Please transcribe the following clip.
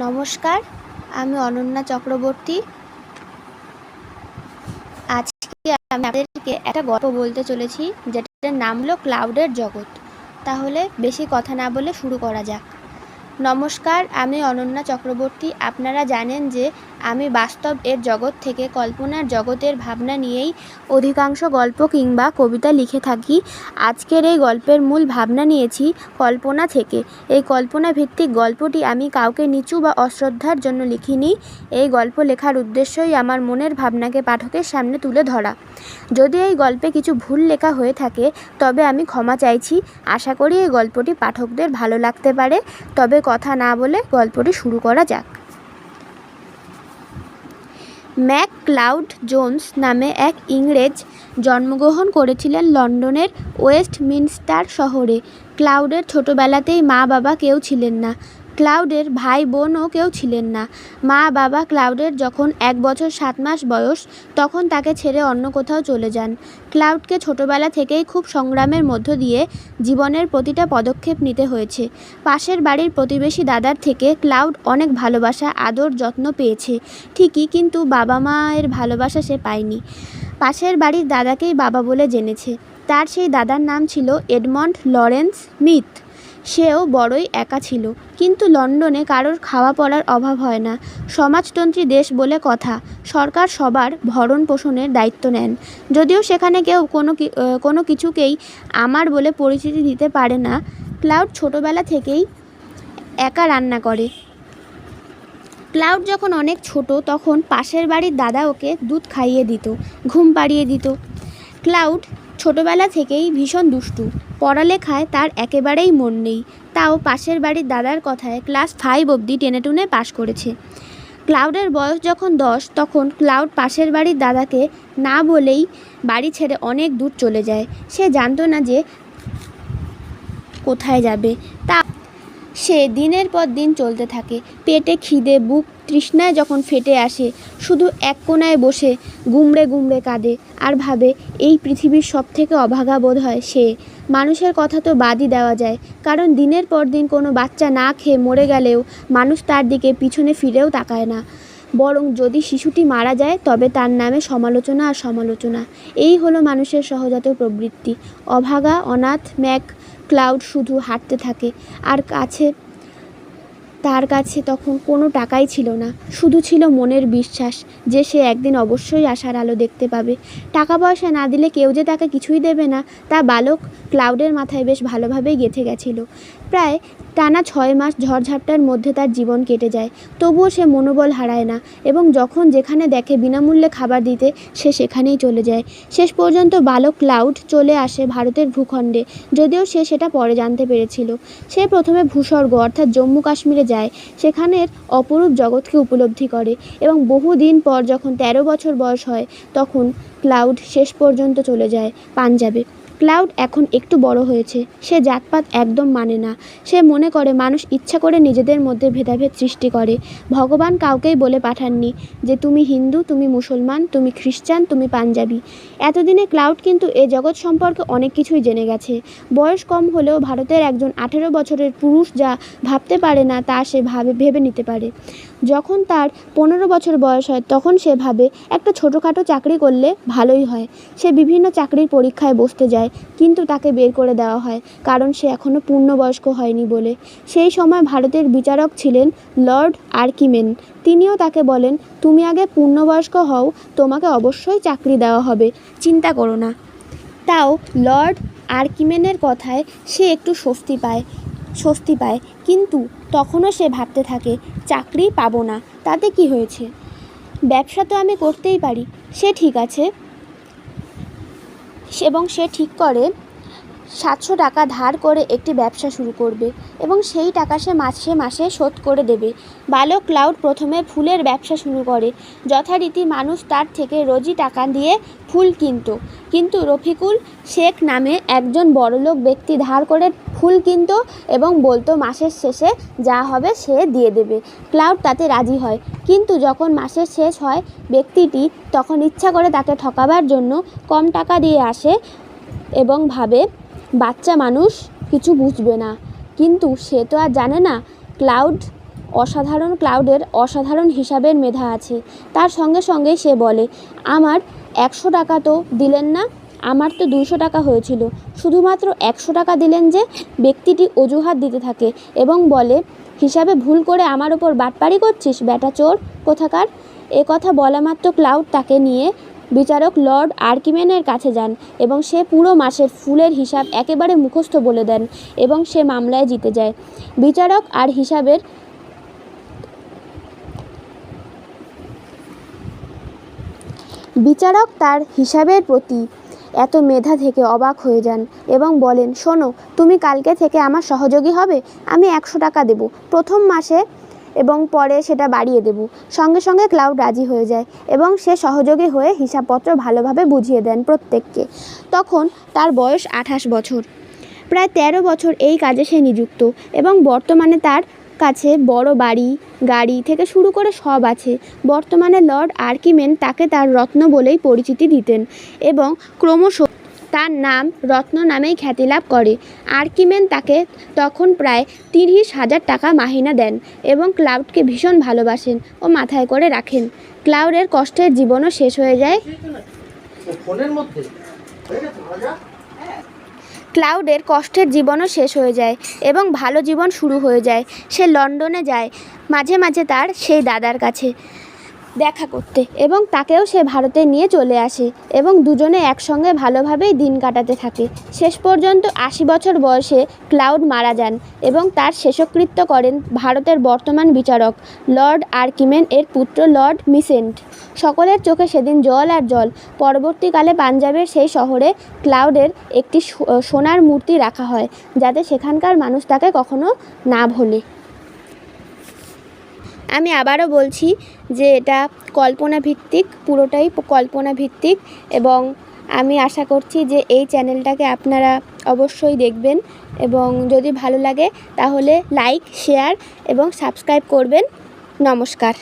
নমস্কার, আমি অনন্যা চক্রবর্তী। আজকে আমি আপনাদেরকে একটা গল্প বলতে চলেছি, যেটার নাম হলো ক্লাউডের জগৎ। তাহলে বেশি কথা না বলে শুরু করা যাক। নমস্কার, আমি অনন্যা চক্রবর্তী। আপনারা জানেন যে আমি বাস্তব এর জগৎ থেকে কল্পনার জগতের ভাবনা নিয়েই অধিকাংশ গল্প কিংবা কবিতা লিখে থাকি। আজকের এই গল্পের মূল ভাবনা নিয়েছি কল্পনা থেকে। এই কল্পনা ভিত্তিক গল্পটি আমি কাউকে নিচু বা অশ্রদ্ধার জন্য লিখিনি। এই গল্প লেখার উদ্দেশ্যই আমার মনের ভাবনাকে পাঠকের সামনে তুলে ধরা। যদি এই গল্পে কিছু ভুল লেখা হয়ে থাকে, তবে আমি ক্ষমা চাইছি। আশা করি এই গল্পটি পাঠকদের ভালো লাগতে পারে। তবে কথা না বলে গল্পটি শুরু করা যাক। ম্যাক ক্লাউড জোন্স নামে এক ইংরেজ জন্মগ্রহণ করেছিলেন লন্ডনের ওয়েস্টমিনস্টার শহরে। ক্লাউডের ছোটোবেলাতেই মা বাবা কেউ ছিলেন না। ক্লাউডের ভাই বোনও কেউ ছিলেন না। মা বাবা ক্লাউডের যখন এক বছর সাত মাস বয়স, তখন তাকে ছেড়ে অন্য কোথাও চলে যান। ক্লাউডকে ছোটোবেলা থেকেই খুব সংগ্রামের মধ্য দিয়ে জীবনের প্রতিটা পদক্ষেপ নিতে হয়েছে। পাশের বাড়ির প্রতিবেশী দাদার থেকে ক্লাউড অনেক ভালোবাসা, আদর, যত্ন পেয়েছে। ঠিকই, কিন্তু বাবা মায়ের ভালোবাসা সে পায়নি। পাশের বাড়ির দাদাকেই বাবা বলে জেনেছে। তার সেই দাদার নাম ছিল এডমন্ড লরেন্স স্মিথ। সেও বড়ই একা ছিল। কিন্তু লন্ডনে কারোর খাওয়া পড়ার অভাব হয় না। সমাজতন্ত্রী দেশ বলে কথা, সরকার সবার ভরণ পোষণের দায়িত্ব নেন। যদিও সেখানে কেউ কোনো কোনো কিছুকেই আমার বলে পরিচিতি দিতে পারে না, ক্লাউড ছোটোবেলা থেকেই একা রান্না করে। ক্লাউড যখন অনেক ছোট, তখন পাশের বাড়ির দাদা ওকে দুধ খাইয়ে দিত, ঘুম পাড়িয়ে দিত। ক্লাউড ছোটোবেলা থেকেই ভীষণ দুষ্টু। পড়ালেখায় তার একেবারেই মন নেই। তাও পাশের বাড়ির দাদার কথায় ক্লাস ফাইভ অবধি টেনে টুনে পাশ করেছে। ক্লাউডের বয়স যখন দশ, তখন ক্লাউড পাশের বাড়ির দাদাকে না বলেই বাড়ি ছেড়ে অনেক দূর চলে যায়। সে জানতো না যে কোথায় যাবে। তা সে দিনের পর দিন চলতে থাকে। পেটে খিদে, বুক তৃষ্ণায় যখন ফেটে আসে, শুধু এক কোনায় বসে গুমড়ে গুমড়ে কাঁদে আর ভাবে, এই পৃথিবীর সব থেকে অভাগা বোধ হয় সে। মানুষের কথা তো বাদই দেওয়া যায়, কারণ দিনের পর দিন কোনো বাচ্চা না খেয়ে মরে গেলেও মানুষ তার দিকে পিছনে ফিরেও তাকায় না। বরং যদি শিশুটি মারা যায়, তবে তার নামে সমালোচনা আর সমালোচনা। এই হলো মানুষের সহজাত প্রবৃত্তি। অভাগা, অনাথ, ম্যাক ক্লাউড শুধু হাঁটতে থাকে আর কাছে তার কাছে তখন কোনো টাকাই ছিল না। শুধু ছিল মনের বিশ্বাস যে সে একদিন অবশ্যই আশার আলো দেখতে পাবে। টাকা পয়সা না দিলে কেউ যে তাকে কিছুই দেবে না, তা বালক ক্লাউডের মাথায় বেশ ভালোভাবেই গেঁথে গেছিল। প্রায় টানা ছয় মাস ঝড়ঝাপটার মধ্যে তার জীবন কেটে যায়। তবুও সে মনোবল হারায় না এবং যখন যেখানে দেখে বিনামূল্যে খাবার দিতে, সে সেখানেই চলে যায়। শেষ পর্যন্ত বালক ক্লাউড চলে আসে ভারতের ভূখণ্ডে, যদিও সে সেটা পরে জানতে পেরেছিল। সে প্রথমে ভূস্বর্গ, অর্থাৎ জম্মু কাশ্মীরে যায়, সেখানের অপরূপ জগৎকে উপলব্ধি করে এবং বহুদিন পর যখন তেরো বছর বয়স হয়, তখন ক্লাউড শেষ পর্যন্ত চলে যায় পাঞ্জাবে। ক্লাউড এখন একটু বড় হয়েছে। সে জাতপাত একদম মানে না। সে মনে করে মানুষ ইচ্ছা করে নিজেদের মধ্যে ভেদাভেদ সৃষ্টি করে। ভগবান কাউকেই বলে পাঠাননি যে তুমি হিন্দু, তুমি মুসলমান, তুমি খ্রিস্টান, তুমি পাঞ্জাবি। এতদিনে ক্লাউড কিন্তু এ জগৎ সম্পর্কে অনেক কিছুই জেনে গেছে। বয়স কম হলেও ভারতের একজন আঠেরো বছরের পুরুষ যা ভাবতে পারে না তা সে ভাবে, ভেবে নিতে পারে। যখন তার পনেরো বছর বয়স হয়, তখন সে ভাবে, একটা ছোটোখাটো চাকরি করলে ভালোই হয়। সে বিভিন্ন চাকরির পরীক্ষায় বসতে যায়, কিন্তু তাকে বের করে দেওয়া হয়, কারণ সে এখনও পূর্ণবয়স্ক হয়নি বলে। সেই সময় ভারতের বিচারক ছিলেন লর্ড আর্কিমেন। তিনিও তাকে বলেন, তুমি আগে পূর্ণবয়স্ক হও, তোমাকে অবশ্যই চাকরি দেওয়া হবে, চিন্তা করো না। তাও লর্ড আর্কিমেনের কথায় সে একটু স্বস্তি পায়। স্বস্তি পায়। কিন্তু তখনও সে ভাবতে থাকে, চাকরি পাবো না, তাতে কি হয়েছে? ব্যবসা তো আমি করতেই পারি, সে ঠিক আছে। এবং সে ঠিক করে সাতশো টাকা ধার করে একটি ব্যবসা শুরু করবে এবং সেই টাকা সে মাসে মাসে শোধ করে দেবে। বালক ক্লাউড প্রথমে ফুলের ব্যবসা শুরু করে। যথারীতি মানুষ তার থেকে রোজই টাকা দিয়ে ফুল কিনত। কিন্তু রফিকুল শেখ নামে একজন বড়লোক ব্যক্তি ধার করে ফুল কিনত এবং বলতো মাসের শেষে যা হবে সে দিয়ে দেবে। ক্লাউড তাতে রাজি হয়। কিন্তু যখন মাসের শেষ হয় ব্যক্তিটি তখন ইচ্ছা করে তাকে ঠকাবার জন্য কম টাকা দিয়ে আসে এবং ভাবে বাচ্চা মানুষ কিছু বুঝবে না। কিন্তু সে তো আর জানে না, ক্লাউড অসাধারণ, ক্লাউডের অসাধারণ হিসাবের মেধা আছে। তার সঙ্গে সঙ্গে সে বলে, আমার একশো টাকা তো দিলেন না, আমার তো দুশো টাকা হয়েছিল। শুধুমাত্র একশো টাকা দিলেন যে ব্যক্তিটি অজুহাত দিতে থাকে এবং বলে, হিসাবে ভুল করে আমার ওপর বাটপাড়ি করছিস, ব্যাটা চোর, কোথাকার? এ কথা বলা মাত্র ক্লাউড তাকে নিয়ে বিচারক লর্ড আর্কিমেনের কাছে যান এবং সে পুরো মাসের ফুলের হিসাব একেবারে মুখস্থ বলে দেন এবং সে মামলায় জিতে যায়। বিচারক আর হিসাবের বিচারক তার হিসাবের প্রতি এত মেধা থেকে অবাক হয়ে যান এবং বলেন, শোনো, তুমি কালকে থেকে আমার সহযোগী হবে, আমি একশো টাকা দেব। প্রথম মাসে এবং পরে সেটা বাড়িয়ে দেব। সঙ্গে সঙ্গে ক্লাউড রাজি হয়ে যায় এবং সে সহযোগী হয়ে হিসাবপত্র ভালোভাবে বুঝিয়ে দেন প্রত্যেককে। তখন তার বয়স আঠাশ বছর। প্রায় তেরো বছর এই কাজে সে নিযুক্ত এবং বর্তমানে তার কাছে বড় বাড়ি, গাড়ি থেকে শুরু করে সব আছে। বর্তমানে লর্ড আর্কিমেন তাকে তার রত্ন বলেই পরিচিতি দিতেন এবং ক্রমশ তার নাম রত্ন নামেই খ্যাতি লাভ করে। আর্কিমেন তাকে তখন প্রায় তিরিশ হাজার টাকা মাহিনা দেন এবং ক্লাউডকে ভীষণ ভালোবাসেন ও মাথায় করে রাখেন। ক্লাউডের কষ্টের জীবনও শেষ হয়ে যায়। ক্লাউডের কষ্টের জীবনও শেষ হয়ে যায় এবং ভালো জীবন শুরু হয়ে যায়। সে লন্ডনে যায়। মাঝে মাঝে তার সেই দাদার কাছে। দেখা করতে এবং তাকেও সে ভারতে নিয়ে চলে আসে এবং দুজনে একসঙ্গে ভালোভাবেই দিন কাটাতে থাকে। শেষ পর্যন্ত আশি বছর বয়সে ক্লাউড মারা যান এবং তার শেষকৃত্য করেন ভারতের বর্তমান বিচারক লর্ড আর্কিমেন এর পুত্র লর্ড মিসেন্ট। সকলের চোখে সেদিন জল আর জল। পরবর্তীকালে পাঞ্জাবের সেই শহরে ক্লাউডের একটি সোনার মূর্তি রাখা হয়, যাতে সেখানকার মানুষ তাকে কখনো না ভোলে। আমি আবারও বলছি যে এটা কল্পনা ভিত্তিক পুরোটাই কল্পনা ভিত্তিক এবং আমি আশা করছি যে এই চ্যানেলটাকে আপনারা অবশ্যই দেখবেন এবং যদি ভালো লাগে তাহলে লাইক, শেয়ার এবং সাবস্ক্রাইব করবেন। নমস্কার।